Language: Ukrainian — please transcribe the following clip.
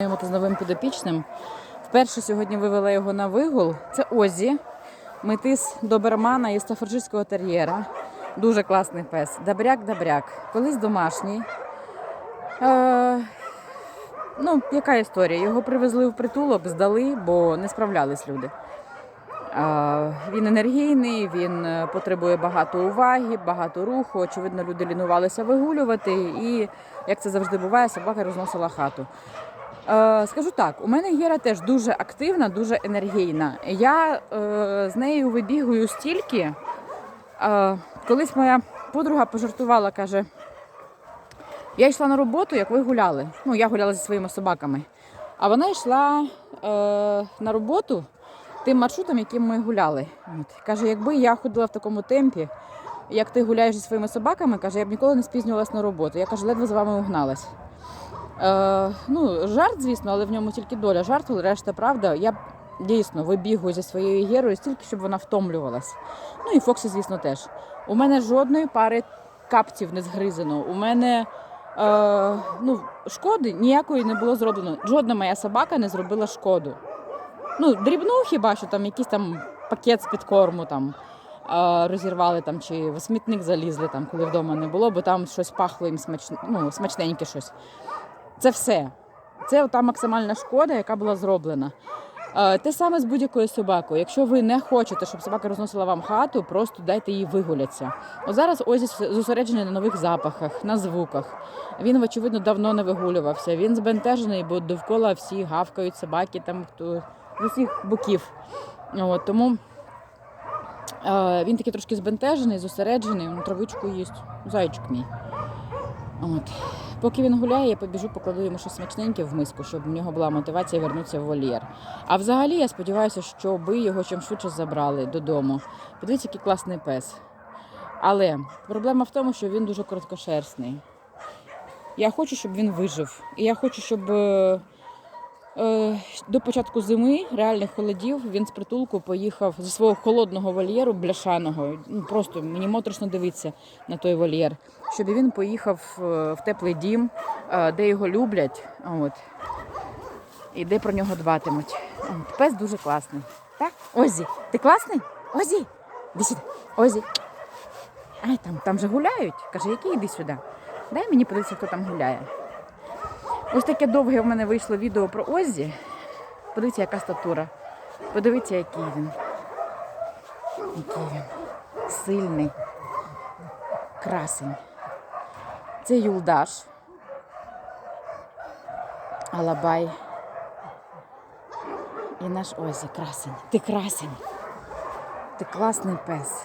Знайомити з новим підопічним. Вперше сьогодні вивела його на вигул. Це Озі, метис добермана і стафорджистського тер'єра. Дуже класний пес. Добряк-добряк. Колись домашній. Е, ну, яка історія? Його привезли в притулок, здали, бо не справлялись люди. Е, він енергійний, він е, потребує багато уваги, багато руху. Очевидно, люди лінувалися вигулювати, і, як це завжди буває, собака розносила хату. Е, скажу так, у мене Гера теж дуже активна, дуже енергійна. Я е, з нею вибігую стільки. Е, колись моя подруга пожартувала, каже: я йшла на роботу, як ви гуляли. Ну, я гуляла зі своїми собаками. А вона йшла е, на роботу тим маршрутом, яким ми гуляли. От. Каже, якби я ходила в такому темпі, як ти гуляєш зі своїми собаками, каже, я б ніколи не спізнювалась на роботу. Я каже, ледве за вами угналась. Е, ну, жарт, звісно, але в ньому тільки доля жарту, решта правда. Я дійсно вибігую зі своєю герою стільки, щоб вона втомлювалась. Ну і Фоксі, звісно, теж. У мене жодної пари капців не згризано. У мене е, ну, шкоди ніякої не було зроблено. Жодна моя собака не зробила шкоду. Ну, дрібну хіба що там якийсь там пакет з-під корму там. е, Розірвали там чи в смітник залізли, там, коли вдома не було, бо там щось пахло їм смач... ну, смачненьке щось. Це все. Це та максимальна шкода, яка була зроблена. Е, Те саме з будь-якою собакою. Якщо ви не хочете, щоб собака розносила вам хату, просто дайте їй вигулятися. От зараз Озі зосереджений на нових запахах, на звуках. Він, очевидно, давно не вигулювався. Він збентежений, бо довкола всі гавкають собаки там хто з усіх боків. От, тому е, він такий трошки збентежений, зосереджений, він травичку їсть. Зайчик мій. От. Поки він гуляє, я побіжу, покладу йому щось смачненьке в миску, щоб в нього була мотивація вернутися в вольєр. А взагалі я сподіваюся, що ви його чим швидше забрали додому. Подивіться, який класний пес. Але проблема в тому, що він дуже короткошерстний. Я хочу, щоб він вижив. І я хочу, щоб е, до початку зими, реальних холодів, він з притулку поїхав зі свого холодного вольєру, бляшаного. Ну, просто мені моторошно дивитися на той вольєр. Щоб він поїхав е, в теплий дім, е, де його люблять. От. І де про нього дбатимуть. Пес дуже класний. Так? Озі, ти класний? Озі! Іди сюди. Озі. Ай, там, там же гуляють. Каже, який іди сюди. Дай мені подивитися, хто там гуляє. Ось таке довге в мене вийшло відео про Озі. Подивіться, яка статура. Подивіться, який він. Який він. Сильний. Красень. Це Юлдаш. Алабай. І наш Озі красень. Ти красень. Ти класний пес.